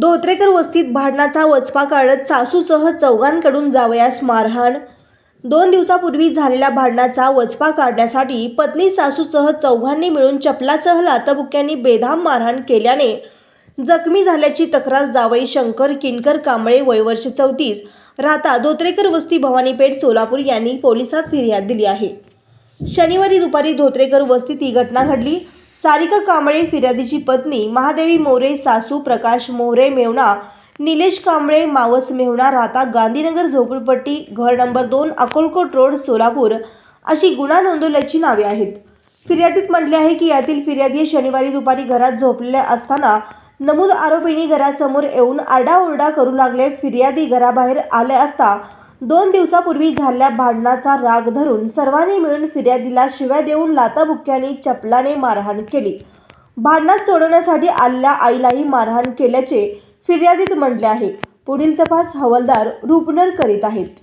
धोत्रेकर वस्तीत भांडणाचा वचपा काढत सासूसह चौघांकडून जावयास मारहाण. दोन दिवसापूर्वी झालेल्या भांडणाचा वचपा काढण्यासाठी पत्नी सासूसह चौघांनी मिळून चपलासह लातबुक्यांनी बेधाम मारहाण केल्याने जखमी झाल्याची तक्रार जावई शंकर किनकर कांबळे वयवर्ष चौतीस राहता धोत्रेकर वस्ती भवानीपेठ सोलापूर यांनी पोलिसात फिर्याद दिली आहे. शनिवारी दुपारी धोत्रेकर वस्तीत ही घटना घडली. सारिका कांबळे फिर्यादीची पत्नी महादेवी मोरे सासू प्रकाश मोरे मेवणा निलेश कांबळे मावस मेवणा राहता गांधीनगर झोपडपट्टी घर नंबर दोन अकोलकोट रोड सोलापूर अशी गुन्हा नोंदवल्याची नावे आहेत. फिर्यादीत म्हटले आहे की यातील फिर्यादी शनिवारी दुपारी घरात झोपलेल्या असताना नमूद आरोपींनी घरासमोर येऊन आरडाओरडा करू लागले. फिर्यादी घराबाहेर आले असता दोन दिवसापूर्वी झालेल्या भांडणाचा राग धरून सर्वांनी मिळून फिर्यादीला शिव्या देऊन लाताबुक्क्याने चपलाने मारहाण केली. भांडणात सोडवण्यासाठी आलेल्या आईलाही मारहाण केल्याचे फिर्यादीत म्हटले आहे. पुढील तपास हवालदार रुपनर करीत आहेत.